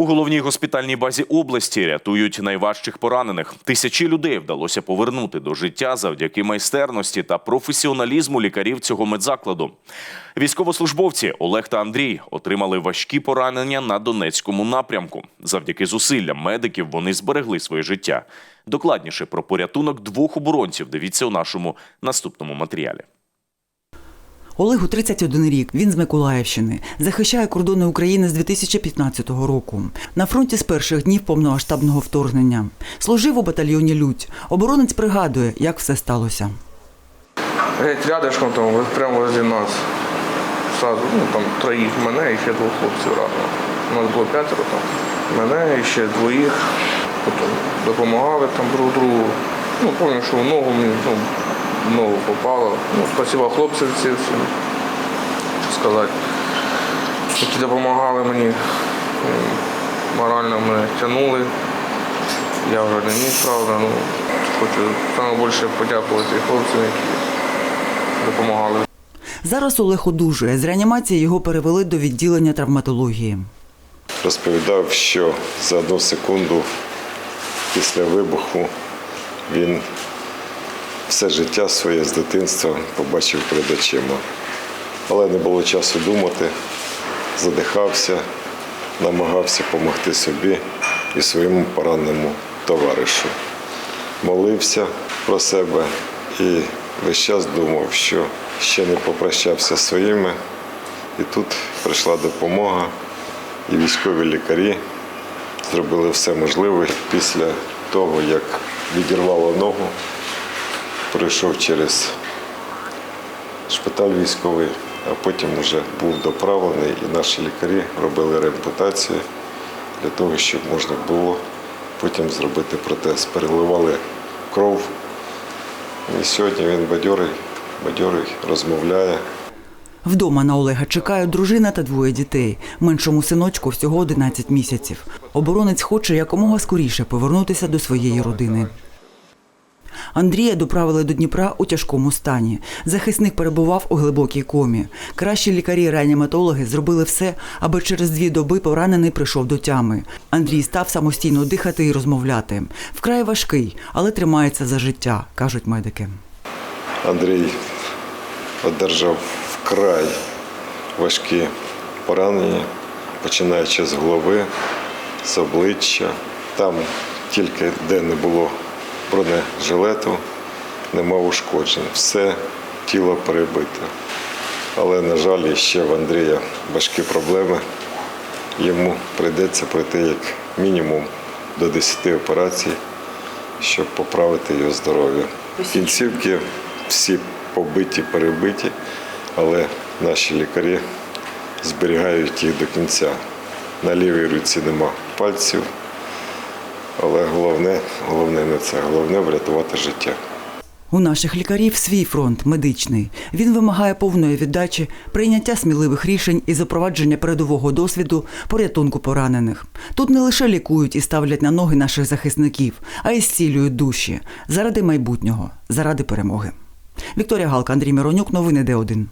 У головній госпітальній базі області рятують найважчих поранених. Тисячі людей вдалося повернути до життя завдяки майстерності та професіоналізму лікарів цього медзакладу. Військовослужбовці Олег та Андрій отримали важкі поранення на Донецькому напрямку. Завдяки зусиллям медиків вони зберегли своє життя. Докладніше про порятунок двох оборонців дивіться у нашому наступному матеріалі. Олегу 31 рік. Він з Миколаївщини. Захищає кордони України з 2015 року. На фронті з перших днів повномасштабного вторгнення. Служив у батальйоні Людь. Оборонець пригадує, як все сталося. Геть рядышком там, прямо возле нас. Сразу, ну там троїх мене і ще двох хлопців разом. У нас було п'ятеро там. Мене і ще двоїх. Потім допомагали там друг другу. Ну, пам'ятаю, що в ногу мені ну, ногу попало. Ну, спасибо хлопцям ці всі, сказати. Які допомагали мені, морально мене тягнули. Я вже не міг, правда. Ну, хочу найбільше подякувати хлопцям, які допомагали. Зараз Олег одужує. З реанімації його перевели до відділення травматології. розповідав, що за одну секунду після вибуху він все життя своє з дитинства побачив перед очима. Але не було часу думати, задихався, намагався допомогти собі і своєму пораненому товаришу. Молився про себе і весь час думав, що ще не попрощався зі своїми. І тут прийшла допомога, і військові лікарі зробили все можливе після того, як відірвало ногу, пройшов через шпиталь військовий, а потім вже був доправлений, і наші лікарі робили реампутацію для того, щоб можна було потім зробити протез. Переливали кров. І сьогодні він бадьорий, бадьорий, розмовляє. Вдома на Олега чекають дружина та двоє дітей. Меншому синочку всього 11 місяців. Оборонець хоче якомога скоріше повернутися до своєї родини. Андрія доправили до Дніпра у тяжкому стані. Захисник перебував у глибокій комі. Кращі лікарі-реаніматологи зробили все, аби через дві доби поранений прийшов до тями. Андрій став самостійно дихати і розмовляти. Вкрай важкий, але тримається за життя, кажуть медики. Андрій одержав вкрай важкі поранення, починаючи з голови, з обличчя. Там тільки де не було бронежилету, нема ушкоджень. Все тіло перебите. Але, на жаль, ще в Андрія важкі проблеми. Йому прийдеться пройти як мінімум до 10 операцій, щоб поправити його здоров'я. Кінцівки всі побиті, перебиті, але наші лікарі зберігають їх до кінця. На лівій руці нема пальців, але головне, головне не це, головне врятувати життя. У наших лікарів свій фронт медичний. Він вимагає повної віддачі, прийняття сміливих рішень і запровадження передового досвіду порятунку поранених. Тут не лише лікують і ставлять на ноги наших захисників, а й зцілюють душі заради майбутнього, заради перемоги. Вікторія Галка, Андрій Миронюк, новини Д1.